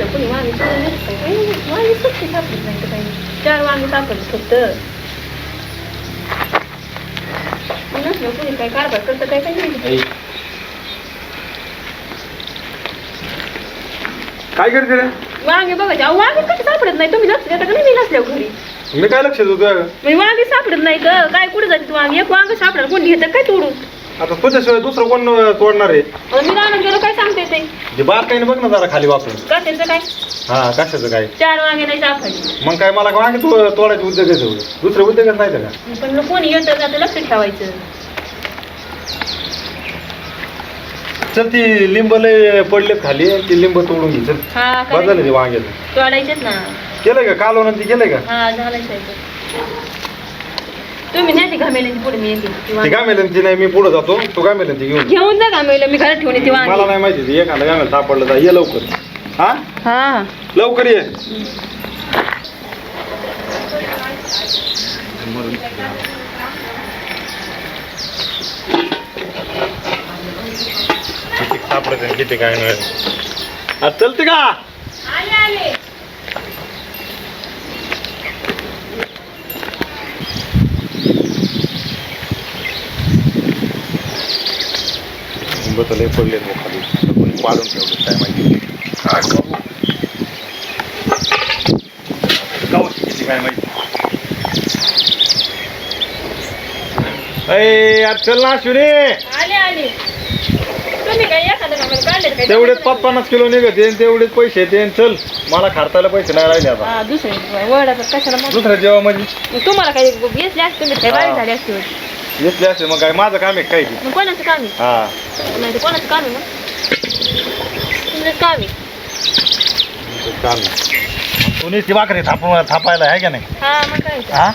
घेतलं कुणी वांगी नाही वांगी सुटते सापडत नाही काही चार वांगी सापडत फक्त काय नाही करते रे? वांगे बघा जाऊ वांगे कसे सापडत नाही तुम्ही लक्ष देता का नाही? मी नसल्यावर घरी. मी काय लक्षात होतं मी वांगे सापडत नाही ग. काय कुठे जाते वांगे? एक वांग सापडत कोण घेतात काय तोडून? आता तुझ्याशिवाय दुसरं कोण तोडणार आहे? अहो, मी राहणार गेलो काय सांगते ते? जे बार काही बघ ना जरा खाली वापरून का त्यांचं काय? हा कशाचं काय? चार वांगे नाही सापडले मग काय मला वांगे तू तोडायचे उद्योग आहे तेवढे दुसरे उद्योगच नाही का? पण कोणी येतं जातं लक्ष ठेवायचं. चल ती लिंब लय पडलेत खाली. ती लिंब तोडून घे चल. हा करायचं. ते वांग्याचं तोडायचेच ना. केलंय का? कालवण ती केलंय का? हा झालं तुम्ही नाही ती घामेल्याची पुढे मी येते ती ती वांगी. काय मेलन ती नाही मी पुढे जातो. तू ती घेऊन घेऊन जा घामेलं मी घरात ठेवून येते मला वांगी नाही माहिती ती. एखादा काय सापडलं तर ये लवकर. हा? हा. लवकर ये. किती सापडत किती काय नाही. आता चलते का? आले आले. बतले पडले खाली. कोणी पाडून ठेवलं काय माहिती. काय अय आज चल ना शिवने. आले आले. तुम्ही काय एखादं घामेलं काढले काय? तेवढेच पाच पन्नास किलो निघते आणि तेवढेच पैसे येते चल मला खर्चायला पैसे नाही राहिले आता. हा दुसरे वडाचं कशाला मग दुसऱ्या जेव्हा म्हणजे? तुम्हाला काही घेतले असते झाले. घेतले असेल मग काय माझं काम आहे काय ते मग कोणाचं काम आहे? हा. नाही तर कोणाचं काम आहे मग? तुमचं काम आहे. काम आहे. तू नुसती भाकरी थापून थापायला आहे का नाही? हा मग काय. हा?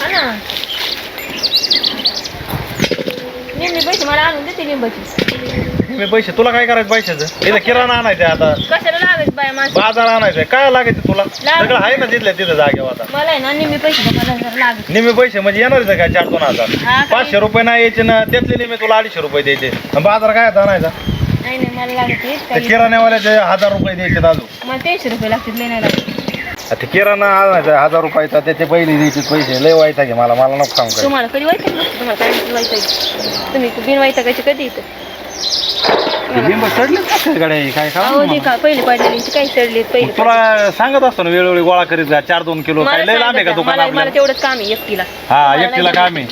हा ना निम्मे पैसे मला आणून देते लिंबाची. मी पैसे तुला काय करायचं पैशाचं? इथं किराणा आणायचं आता. कशाला लागायचं बाया माणसं? बाजार आणायचं काय लागायचं तुला? सगळं आहे ना तिथल्या तिथं जागेवर आता. मला आहे ना निम्मे पैसे द्या, मला जरा लागत निम्मे पैसे म्हणजे येणारच आहे का चार दोन हजार. हा, काय? पाचशे रुपये नाही यायचे ना त्यातले निम्मे तुला अडीचशे रुपये द्यायचे. आणि बाजार काय आता आणायचा? नाही नाही मला लागत काही किराण्यावाल्याचे हजार रुपये द्यायचे अजून. मला तीनशे रुपये लागतील लय नाही लागत. ते किराणा आणायचा हजार रुपयाचा त्याचे पहिले द्यायचे पैसे लय वाईट आहे मला मला नको काय तुम्हाला कधी वाईट तुम्हाला काय वाईट तुम्ही बिन वाईटाकायचे कधी येतं लिंब चढले गाड्या काय अहो ते का पहिले पडलेली काही पहिले तुला सांगत असतो ना वेळोवेळी गोळा करीत जा चार दोन किलो काय मला लय लांब आहे का सांगितलं, दुकान मला मला आपल्याला तेवढंच काम आहे एकटीला. हा मला एकटीला नाही काम आहे.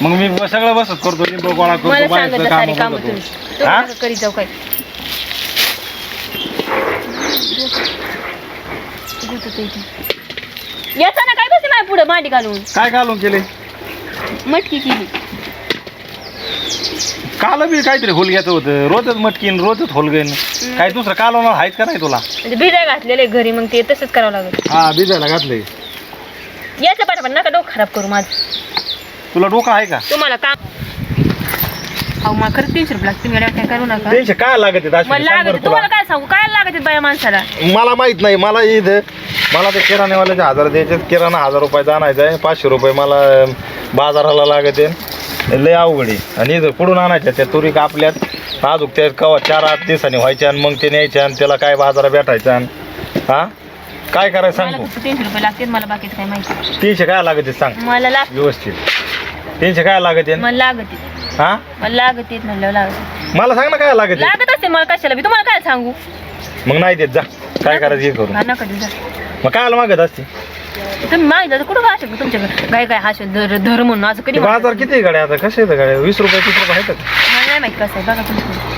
मग मी सगळं बसत करतो लिंब गोळा करतो मला बाहेरचं सांगितलं सारे कामं काम करतो. तुम्ही. हा? तुम्ही नका करीत जाऊ काय. याचा ना काय माझ्या पुढे मांडी घालून? काय घालून केले? मटकी केली. काल बी काहीतरी होल घ्यायचं होतं. रोजच मटकीन रोजच होलगेन. काय दुसरं कालवणार आहेच का नाही तुला? म्हणजे भिजाय घातलेले घरी मग ते तसंच करावं लागत हा भिजायला घातलंय याचं पाठा नका डोकं खराब करू माझं. तुला डोकं आहे का? तुम्हाला काम अहो मला खरंच तीनशे रुपये लागतील गाड्या काय करू नका. काय लागत? मला सांग लागत बरं तुम्हाला तुला. काय सांगू? काय लागत बाया माणसाला? मला माहीत नाही मला इथं मला ते किराण्यावाल्याचे हजार द्यायचे किराणा हजार रुपयाचा आणायचा आहे. पाचशे रुपये मला बाजाराला लागत. आहे लय अवघड आहे. आणि इथं कुठून आणायच्या त्या तुरी कापल्यात. अजून त्या कवा चार आठ दिवसांनी व्हायच्या आणि मग ते न्यायच्या आणि त्याला काय बाजारात भेटायचं आणि हा? काय करायचं सांग? तीनशे रुपये लागतील. मला बाकीचं काय माहिती तीनशे काय लागत सांग. मला लाग व्यवस्थित. तीनशे काय लागत? मला लागत. हा? मला लागत आहेत म्हणलं लागत. आहेत. मला सांग ना काय लागत. लागत असते मला कशाला मी तुम्हाला काय सांगू? मग नाही देत जा. काय करायचं हे करू नका. मग काय मागत असते तुम्ही तर कुठं काय असेल तुमच्याकडे? काय काय हा शब्द धर धर म्हणून असं कधी? बाजार किती गाड्या आता? कसे आहेत गाड्या? वीस रुपये तीस रुपये आहेत का? मला नाही माहीत कसं आहे बघा तुम्ही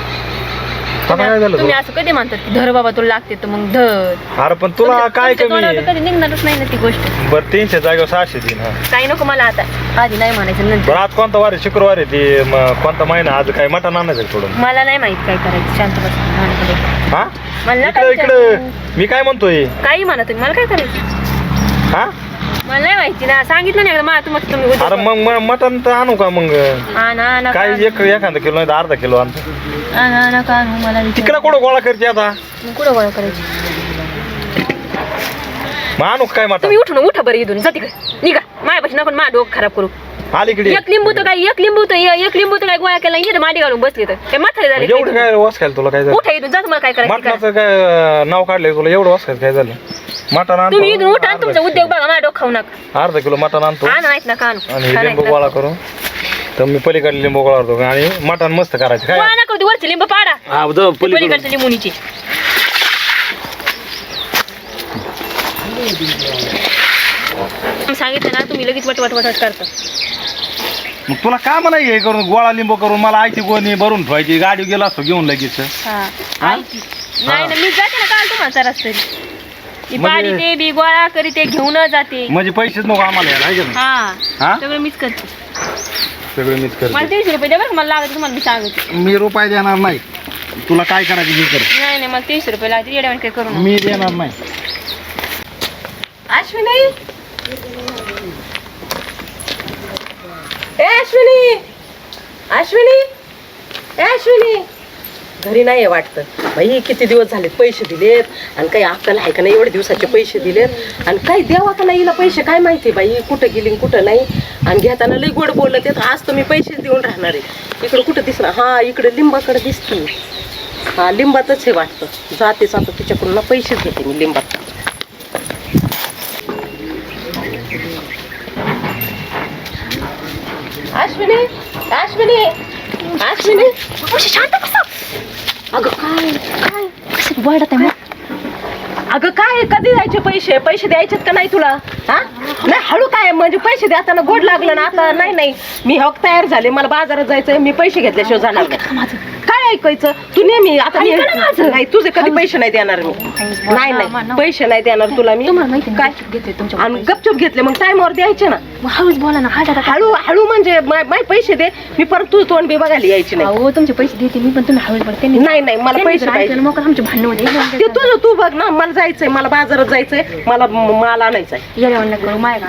आता काय झालं तुम्ही? असं कधी म्हणतात की धर बाबा तुला लागते तर मग धर. अरे पण तुला तुमच्या- काय तुमच्या कमी तोंडावर आहे कधी निघणारच नाही ना ती गोष्ट. बरं तीनशे जागेवर सहाशे हा. काही नको मला आता. आधी नाही म्हणायचं नंतर. बरं आज कोणता वार? आहे शुक्रवार आहे ती म, कोणता महिना? आज काय मटण आणायचं आहे थोडं. मला नाही माहीत काय करायचं शांत बस. हा? मला इकडे. मी काय म्हणतोय? काही म्हणा तुम्ही मला काय करायचं? हा? मला नाही माहिती ना. सांगितलं नाही का मला तुम्हाला तुम्ही उद्या अरे मग म- मटण तर आणू का मग? काय एक एखादा किलो नाही तर अर्धा किलो आणतो आणू मला विचार. तिकडे कुठं गोळा करते आता? मग कुठं गोळा करायची? मग आणू का काय मटण? तुम्ही उठून उठा बरं इथून. जा तिकडे. निघा. माझ्यापाशी नको माझं डोकं खराब करू. एक लिंबू तर काय एक लिंबू तर एक लिंबू तर काय गोळा केला इथे मांडी घालून बसले तर काय म्हातारे झाले? एवढं काय वास खायला तुला काय झालं? उठा इथून जा तुम्हाला काय करायचं ते करा. मटणाचं काय अं, नाव काढलंय तुला? एवढं वास खायचं काय झालं? मटण आणतो. तुम्ही इथून उठा आणि अर्धा तुमचा. उद्योग बघा माझ्या डोकं खाऊ नका. अर्धा किलो मटण आणतो. आणा नाहीत ना कान आणि हे लिंबू गोळा करून. तर मी पलीकडे लिंबू गोळा करतो. आणि मटण मस्त करायचं. काय? गोळा नका वरचे लिंब पाडा. हा जाऊ पलीकडे पलीकडच्या लिंबुनीची. सांगितलं ना तुम्ही लगेच वट वट वटच करता. मग तुला काम नाही हे करून गोळा लिंबू करून मला आयची गोणी भरून ठेवायची गाडी गेला असतो घेऊन लगेच. हा? ऐकी. नाही ना मी जाते ना काल तुम्हाला ती म्हणजे- ते बी गोळा करी ते घेऊन जाते. म्हणजे पैसेच नको आम्हाला यायला आहे का नाही? हा हा? सगळं मीच करते. सगळं मीच मला करतो तीनशे रुपये द्या बरं मला लागत तुम्हाला मी सांगते. मी रुपये देणार नाही. तुला काय करायचं मी कर. नाही नाही मला तीनशे रुपये लागते येड्यावानी काय करू नका. मी देणार नाही. अश्विनी! ए अश्विनी! अश्विनी! ए अश्विनी! घरी नाही आहे वाटतं. बाई किती दिवस झालेत? पैसे दिलेत. आणि काही अक्कल आहे का नाही? एवढे दिवसाचे पैसे दिलेत. आणि काही द्यावा का नाही? हिला पैसे काय माहिती बाई? कुठं गेली कुठं नाही? आणि घेताना लई गोड बोलत येत आज तर मी पैसेच देऊन राहणार आहे. इकडं कुठं दिसणार? हा इकडे लिंबाकडे दिसते. हा लिंबातच हे वाटतं. जाते जातो. तिच्याकडून ना पैसेच घेते मी लिंबात. अश्विनी अश्विनी अश्विनी. शांत बसा. अगं काय काय? कसं वरडत आहे अगं काय कधी द्यायचे पैसे? पैसे द्यायचेत का नाही तुला? हा? नाही हळू काय म्हणजे पैसे देताना गोड लागलं ना आता? नाही नाही. मी हक तयार झाले. मला बाजारात जायचंय. मी पैसे घेतल्याशिवाय जाणार नाही. काय ऐकायचं? तू नेहमी आता मी नाही तुझे कधी पैसे नाही देणार मी. नाही नाही. पैसे नाही देणार तुला मी. तुम्हाला माहिती काय? तुमच्या आणि गपचूप घेतले मग टायमावर द्यायचे ना. हळूच बोला ना आता हळू हळू म्हणजे माय पैसे दे मी परत तुझं तोंड बी बघायला यायची नाही. अहो तुमचे पैसे देते मी पण तुम्ही हळूच बोला. त्यांनी नाही नाही मला पैसे पाहिजे. मग आमचे भांडण ते होते तुझं तू बघ ना मला जायचंय मला बाजारात जायचंय मला माल आणायचंय.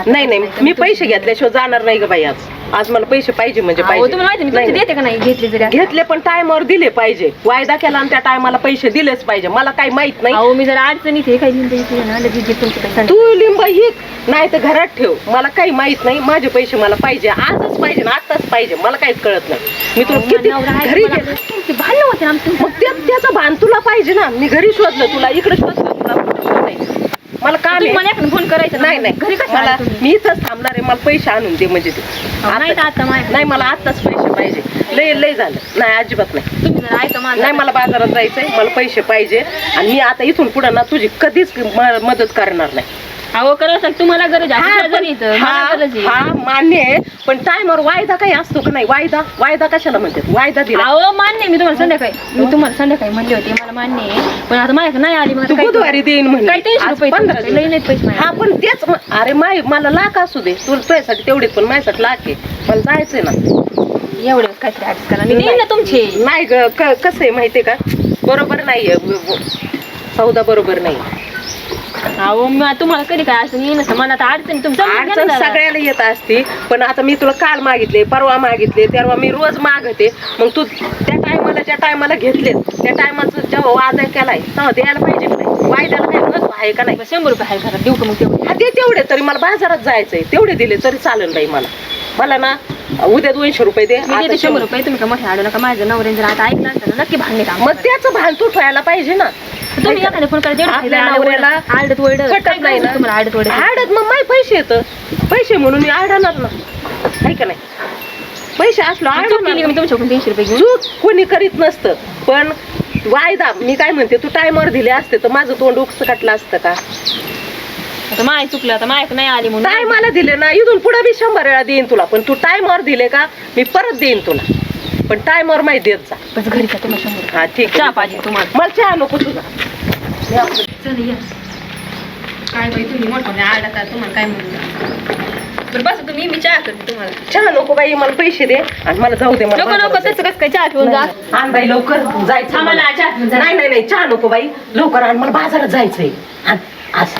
नाही नाही मी पैसे घेतल्याशिवाय जाणार नाही ग बाई आज. आज मला पैसे पाहिजे म्हणजे पाहिजे. तुम्हाला माहिती मी नाही, पैसे नाही. देते का नाही घेतले जरी. घेतले पण टायमावर दिले पाहिजे. वायदा केला आणि त्या टायमाला पैसे दिलेच पाहिजे. मला काही माहीत नाही. अहो मी जर अडचणीत आहे काही लिंब ना लगेच तू लिंब हिक नाही तर घरात ठेव. मला काही माहीत नाही. माझे पैसे मला पाहिजे. आजच पाहिजे ना आताच पाहिजे. मला काहीच कळत नाही. मी तुला किती घरी गेले. भांडण होते मग त्या- त्याचा भान तुला पाहिजे ना. मी घरी शोधलं तुला. इकडे शोधलं तुला कुठं शोधायचं? मला काम आहे. मला फोन करायचा. नाही नाही. घरी कसं मला? मी इथंच थांबणार आहे. मला पैसे आणून दे म्हणजे. ते नाही आता मला आत्ताच पैसे पाहिजे. लय लय झालं. नाही अजिबात नाही. ऐका माझं? नाही मला बाजारात जायचंय मला पैसे पाहिजे. आणि मी आता इथून पुढे ना तुझी कधीच म- मदत करणार नाही. अहो करत तुम्हाला गरज आहे. हा, आपल्या पण- घरी इथं. मला हा, गरज आहे. हा, मान्य आहे. पण टायमावर वायदा काही असतो का नाही? वायदा वायदा कशाला म्हणतात? वायदा दिला. अहो मान्य आहे, मी तुम्हाला संध्याकाळी मी तुम्हाला संध्याकाळी म्हणले होते मला मान्य आहे. पण आता माझ्याकडे नाही आली तू करू? बुधवारी देईन म्हणजे रुपये पंधरा तुमच्याकडे. लई नाहीत पैसे माझ्याकडे. हा पण तेच म- अरे माय मला लाख असू दे. तुला तुझ्यासाठी तेवढेच पण माझ्यासाठी लाख आहे. मला जायचंय ना. एवढे काहीतरी ऍड करा मी देईन ना तुमचे. नाही ग क- कसं आहे माहितीये का? बरोबर नाहीये. सौदा बरोबर नाही. अहो मी तुम्हाला कधी काय अडचण येईन असं? मला आता अडचण तुमचं अडचण सगळ्याला येत असते. पण आता मी तुला काल मागितले परवा मागितले तेव्हा मी रोज मागते. मग तू त्या टायमाला ज्या टायमाला घेतले त्या टायमाचं जेव्हा वादा केलाय तेव्हा द्यायला पाहिजे का नाही? वायद्याला महत्त्व आहे का नाही? शंभर रुपये आहे घरात देऊ का मग तेवढे? हा ते तेवढे तरी मला बाजारात जायचंय. तेवढे दिले तरी चालेल बाई मला. मला ना उद्या दोनशे रुपये दे. मी आता देते शंभर शंभर रुपये तुम्ही का मोठे आडू नका. माझं जर आता ऐकलं असतं ना नक्की भांडणे काम मग त्याचं भान तू ठेवायला पाहिजे ना. तुम्ही एखाद्या फोन करा आपल्या नवऱ्याला आडत वड पटत नाही ना. तुम्हाला आडत वड आडत मग माय पैसे येत. पैसे म्हणून मी आडणार ना. आहे का नाही? पैसे असलो चूक केली आडणार का? मी तुमच्याकडून तीनशे रुपये घेऊन चूक कोणी करीत नसतं. पण वायदा मी काय म्हणते तू टायमावर दिले असते तर माझं तोंड उकस काटलं असतं का? आता माय चुकलं आता मायक नाही आली म्हणून. टायमाला दिले ना इथून पुढे मी शंभर वेळा देईन तुला पण तू टायमावर दिले का मी परत देईन तुला. पण टायमावर माहिती देत जा. बस घरी जाते मग शंभर? हा ठीक चहा पाहिजे तुम्हाला. मला चहा नको तुझा. चल या. काय बाई तुम्ही मोठा आडता तुम्हाला काय म्हणू? बरं बस तुम्ही मी चहा करते तुम्हाला. चहा नको बाई मला पैसे दे आणि मला जाऊ दे मला नको नको बाजारात तसं कसं काय चहा पिऊन जा? जायचं. आण बाई लवकर जायचं थांबा ना, मला. चहा घेऊन जा. नाही नाही नाही चहा नको बाई. लवकर आण मला बाजारात जायचंय. आण, आज.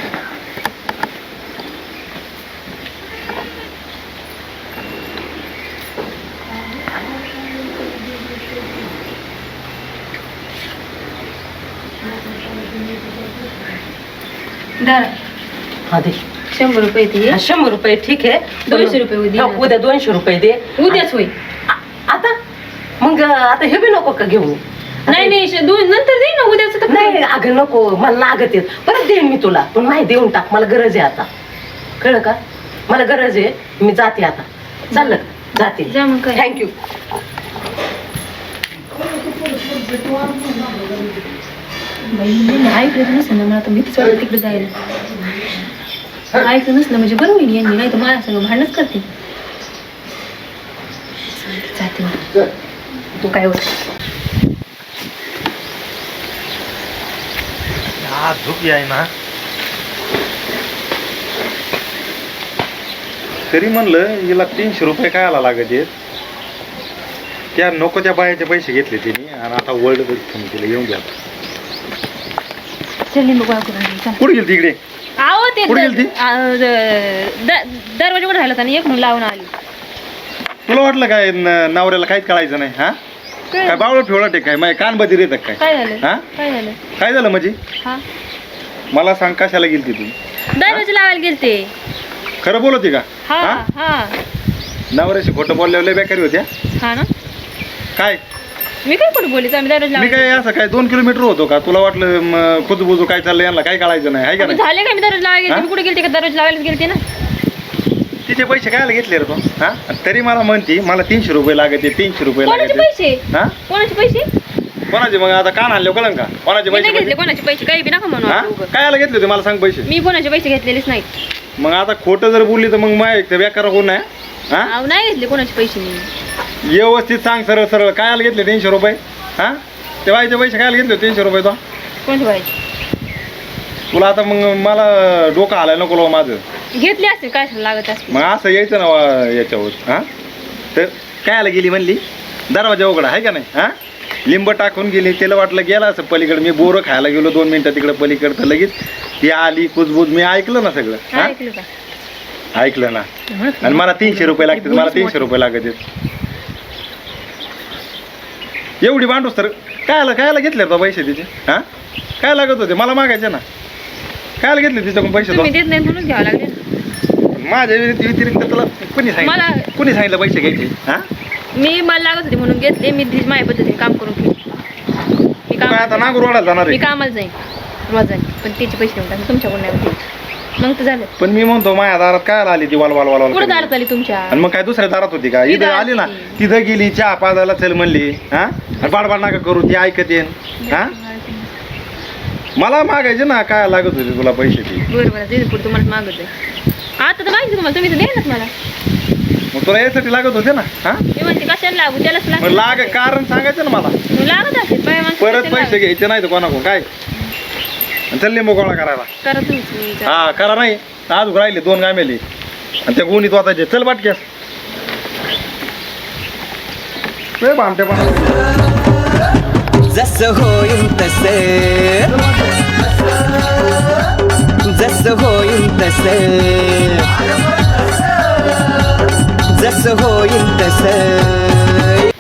धरा हा दे. शंभर रुपये ते हा, शंभर रुपये ठीक आहे. दोनशे रुपये उद्या. हो, उद्या दोनशे रुपये दे. उद्याच होईल. आ- आता? मग आता हे बी नको का घेऊन नाही नाही श- दोन नंतर दे ना उद्याच तर नाही अगं नको. मला लागत येत परत देईन मी तुला. पण नाही देऊन टाक. मला गरज आहे आता. कळलं का? मला गरज आहे. मी जाते आता. चाललं का? जाते. जा मग काय. थँक्यू ऐकलं नसलं ना मला तर भीतीच वाटत तिकडे जायला. ऐकलं नसलं म्हणजे बरं होईल यांनी नाही तर मला सगळं भांडणच करते. जाते. तू काय होत हा झोपी आहे ना तरी म्हणलं हिला तीनशे रुपये काय आला लागत आहेत? त्या नको त्या बायाचे पैसे घेतले तिने आणि आता वर्ल्ड तिला येऊन घ्या चल लिंबू गोळा करून घे, चल. कुठे गेली तिकडे आहो ते कुठे गेलती? द- आ, द- द- दरवाजा कुठे राहिला होता आणि एक म्हणून लावून आली. तुला वाटलं काय न- नवऱ्याला काहीच कळायचं नाही हा? काय? काय बावळ ठेवलं काय? माझ्या कान बधीर येतात काय? काय झालं? हा? काय झालं? काय झालं म्हणजे? हा? मला सांग कशाला गेलती तू? दरवाजा लावायला गेलते. खरं बोलती का? हा हा? हा. नवऱ्याशी खोटं बोलल्यावर लय बेकारी होत्या. हा ना? काय? मी काय कुठे बोलली? आम्ही मी काय असं काय दोन किलोमीटर होतो का? तुला वाटलं खुदबुजू काय चाललंय यांना काय कळायचं नाही आहे का नाही? झाले का मी दरवाजा लावायला हा? मी कुठे गेलते का? दरवाजा लावायला गेलते ना. तिचे पैसे कायला घेतले रे तू? हा? आणि तरी मला म्हणती मला तीनशे रुपये लागते तीनशे रुपये कोणाचे लागते. पैसे? हा? कोणाचे पैसे? कोणाचे? मग आता कान आणले कळन का? कोणाचे मी नाही पैसे घेतले कोणाचे पैसे काही बी नका म्हणू हा? आता उगाच. कायला घेतले होते? मला सांग पैसे. मी कोणाचे पैसे घेतलेलेच नाहीत. मग आता खोटं जर बोलली तर मग माय एक तर बेकार होऊन नाही हा? अहो, नाही घेतले कोणाचे पैसे मी. व्यवस्थित सांग सरळ सरळ. कायला घेतले? तीनशे रुपये. हा? ते बाईचे पैसे कायला घेतले? होते तीनशे रुपये तो. पैसे तुला आता मग मला डोकं हालायला नको लावू माझं. घेतले असते काय लागत असते मग असं यायचं ना वा- याच्यावर. हा? तर कायला गेली म्हणली? दरवाजा उघडा आहे का नाही? हा? लिंब टाकून गेली तिला वाटलं गेला असं पलीकडे. मी बोरं खायला गेलो दोन मिनिटं तिकडे पलीकडे. तर लगेच ती आली कुजबूज. मी ऐकलं ना सगळं. हा, हा? ऐकलं का? ऐकलं ना. आणि मला तीनशे रुपये लागतील मला तीनशे रुपये लागत आहेत. एवढी भांडूस तर कायला कायला घेतले तो पैसे तिचे? हा? काय लागत होते? मला मागायचे ना. कायला घेतले तिच्याकडून पैसे तो तुम्ही देत नाही म्हणून घ्यावं लागले. ना. माझ्या व्यतिरिक्त तुला कुणी सांगितलं? मला- कुणी सांगितलं पैसे घ्यायचे? हा? मी मला लागत होते म्हणून घेतले. मी ती माझ्या पद्धतीने काम करून घेतले मी काय आता नागूर वाढायला जाणार मी कामाला जाईन. रोजाने पण त्याचे पैसे तुमच्याकडून नाही मग तर झालं. पण मी म्हणतो माझ्या दारात काय आली ती वाल वाल वाल वाल कुठं करून? दारात आली तुमच्या? आणि मग काय दुसऱ्या दारात होती का? इथं दारात आली ना होती. तिथं गेली चहा पाजायला चल म्हणली हा? आणि बाडबाड नका करू ती ऐकत येईन हा? मला मागायचे ना काय लागत होते तुला पैसे ती? बरं बरं तिथे पुढे तुम्हाला मागत आहे. आता तर माहिती तुम्हाला तुम्ही तर द्यायलाच मला. मग तुला यासाठी लागत होते ना हा? मी म्हणते कशाला लागू? त्यालाच मग लागू लाग कारण सांगायचं ना मला. लागत असेल बाय माणसं परत पैसे घ्यायचे नाही तर कोणाकडून काय? आणि चल लिंबू गोळा करायला. हा करा नाही. आज राहिले दोन गामेली. आणि त्या गुणीत वाचायचे चल बाटक्यास. लय भामट्या पण जसं होईन तसे. जसं होईन तसे. जसं होईन तसे.